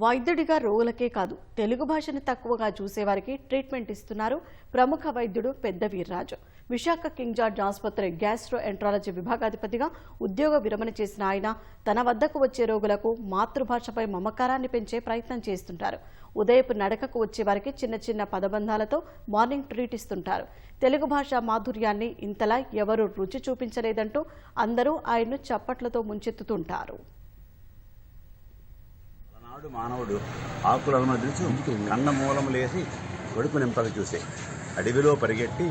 వైద్యుడిగా రోగులకే కాదు తెలుగు భాషను తక్కువగా చూసేవారికి ట్రీట్మెంట్ ఇస్తున్నారు ప్రముఖ వైద్యుడు పెద్ద వీర్రాజు. విశాఖ కింగ్ జార్జ్ ఆసుపత్రి గ్యాస్ట్రో ఎంట్రాలజీ విభాగాధిపతిగా ఉద్యోగ విరమణ చేసిన ఆయన తన వద్దకు వచ్చే రోగులకు మాతృభాషపై మమకారాన్ని పెంచే ప్రయత్నం చేస్తుంటారు. ఉదయపు నడకకు వచ్చే వారికి చిన్న చిన్న పదబంధాలతో మార్నింగ్ ట్రీట్ ఇస్తుంటారు. తెలుగు భాష మాధుర్యాన్ని ఇంతలా ఎవరూ రుచి చూపించలేదంటూ అందరూ ఆయన్ను చప్పట్లతో ముంచెత్తుతుంటారు. నాడు మానవుడు ఆకులను నిలిచి కన్న మూలములేసి కొడుకు నింపక చూసే. అడవిలో పరిగెట్టి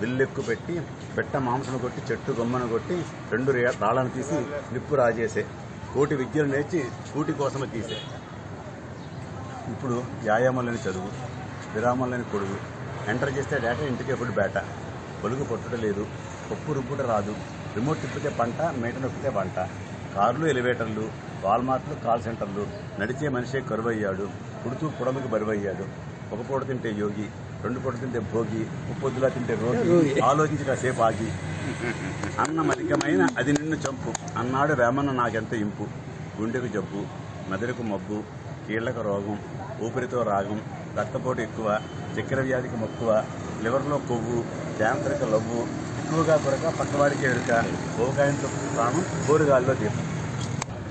విల్లెక్కు పెట్టి పెట్ట మాంసం కొట్టి చెట్టు గొమ్మను కొట్టి రెండు రే- రాళ్ళను తీసి నిప్పు రాజేసే. కోటి విద్యలు నేర్చి కూటి కోసమే తీసే. ఇప్పుడు వ్యాయామం లేని చదువు విరామం లేని కొడుకు ఎంటర్ చేస్తే డేటా ఇంటికి ఎప్పుడు బేట పొలుగు పొట్టుట లేదు పప్పు రుబ్బుట రాదు. రిమోట్ తిప్పితే పంట మేట నొక్కితే పంట కార్లు ఎలివేటర్లు వాల్మార్ట్లు కాల్ సెంటర్లు. నడిచే మనిషే కరువయ్యాడు. పుడుతూ పుడమికి బరువయ్యాడు. ఒక పూట తింటే యోగి రెండు పూట తింటే భోగి ముప్పొద్దులా తింటే రోగి. ఆలోచించి కాసేపు ఆగి. అన్నం అధికమైన అది నిన్ను చంపు. అన్నాడు వేమన్న నాకెంత ఇంపు. గుండెకు జబ్బు మెదడుకు మబ్బు కీళ్ళకు రోగం ఊపిరితో రాగం రక్తపోటు ఎక్కువ చక్కెర వ్యాధికి మక్కువ లివర్లో కొవ్వు క్యాన్సర్కి లవ్వు ఎక్కువగా కొరక పక్కవాడికి ఎరుక ఓకాయంతో ప్రాణం కోరుగాల్లో దీపం